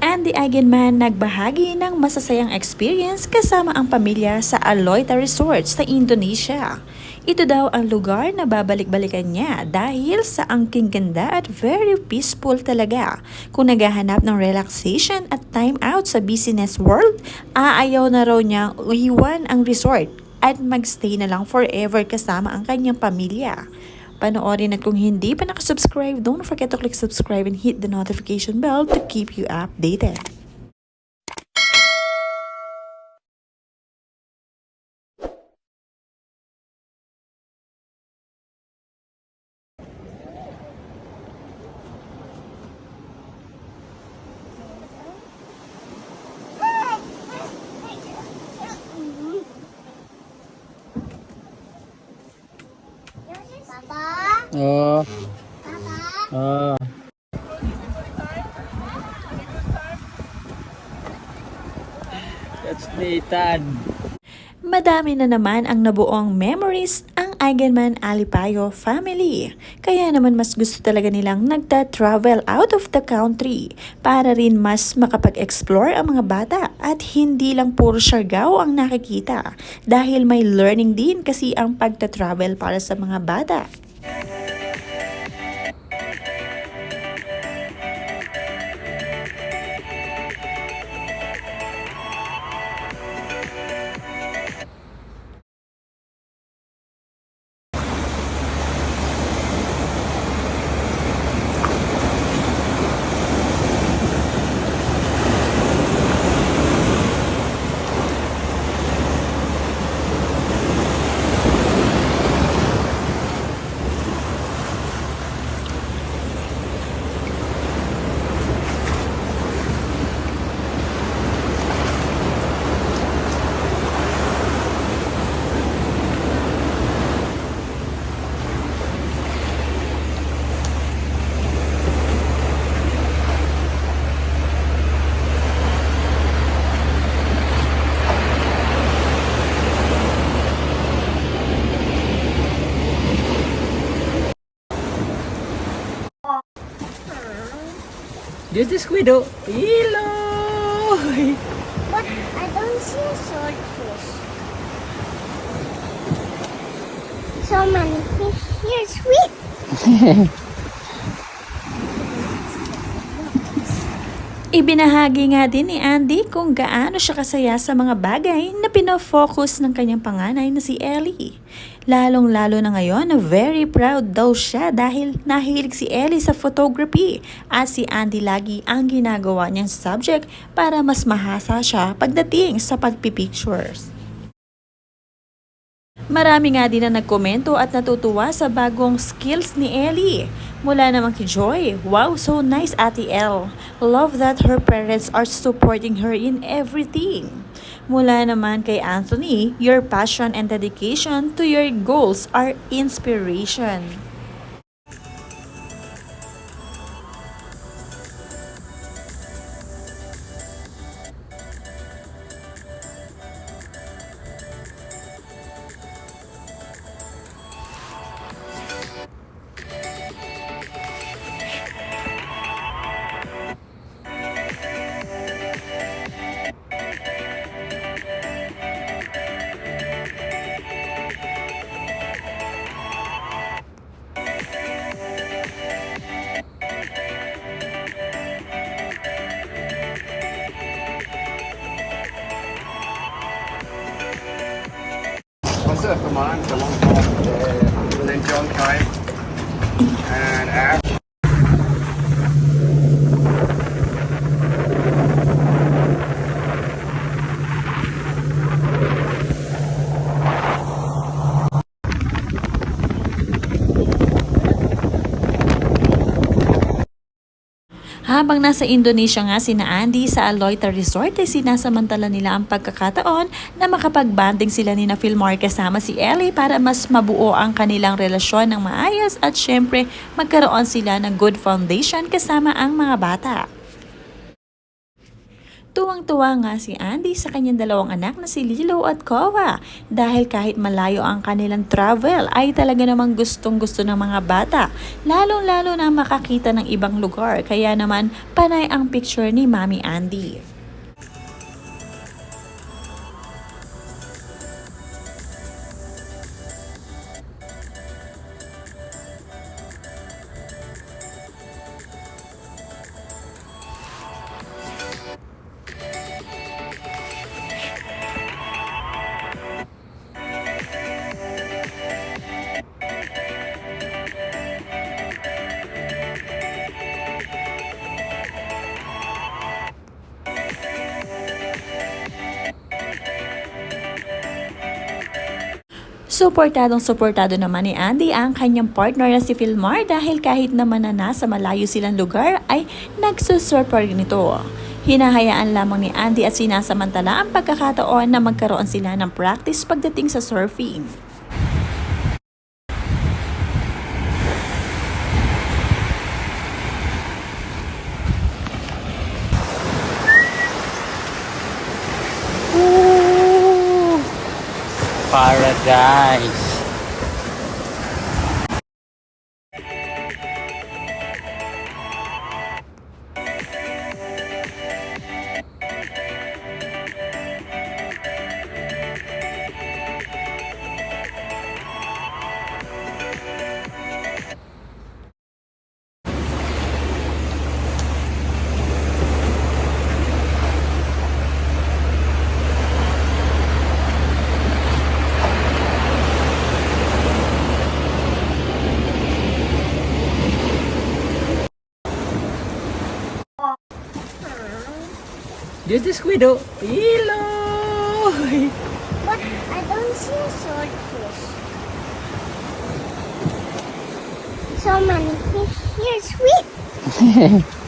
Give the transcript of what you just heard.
Andy Eigenman nagbahagi ng masasayang experience kasama ang pamilya sa Aloyta Resort sa Indonesia. Ito daw ang lugar na babalik-balikan niya dahil sa angking ganda at very peaceful talaga. Kung naghahanap ng relaxation at time out sa business world, aayaw na raw niya iwan ang resort at magstay na lang forever kasama ang kanyang pamilya. Panoorin at kung hindi pa nakasubscribe, don't forget to click subscribe and hit the notification bell to keep you updated. Papa? Oh, Papa? ah. That's Nathan. Madami na naman ang nabuong memories Eigenman Alipayo family. Kaya naman mas gusto talaga nilang nagta-travel out of the country para rin mas makapag-explore ang mga bata at hindi lang puro siargao ang nakikita dahil may learning din kasi ang pagta-travel para sa mga bata. Diyos the squido. Hello! But I don't see a swordfish. So many fish here. Sweet. Ibinahagi nga din ni Andy kung gaano siya kasaya sa mga bagay na pinofocus ng kanyang panganay na si Ellie. Lalong-lalo na ngayon na very proud daw siya dahil nahilig si Ellie sa photography at si Andy lagi ang ginagawa niyang subject para mas mahasa siya pagdating sa pagpipictures. Marami nga din na nagkomento at natutuwa sa bagong skills ni Ellie. Mula naman kay Joy, wow, so nice Ate El. Love that her parents are supporting her in everything. Mula naman kay Anthony, your passion and dedication to your goals are inspiration. And mine for a long time. Uh, and then John came. Habang nasa Indonesia nga sina Andy sa Aloyta Resort ay sinasamantala nila ang pagkakataon na makapag-banding sila ni na Philmar kasama si Ellie para mas mabuo ang kanilang relasyon ng maayos at syempre magkaroon sila ng good foundation kasama ang mga bata. Tuwang-tuwa nga si Andy sa kanyang dalawang anak na si Lilo at Kowa dahil kahit malayo ang kanilang travel ay talaga namang gustong gusto ng mga bata lalong-lalo na makakita ng ibang lugar kaya naman panay ang picture ni Mami Andy. Suportadong suportado naman ni Andy ang kanyang partner na si Philmar dahil kahit naman na nasa malayo silang lugar ay nagsusurf pa rin ito. Hinahayaan lamang ni Andy at sinasamantala ang pagkakataon na magkaroon sila ng practice pagdating sa surfing. Paradise. There's the squid, oh. Hello. But I don't see a swordfish. So many fish here, sweet.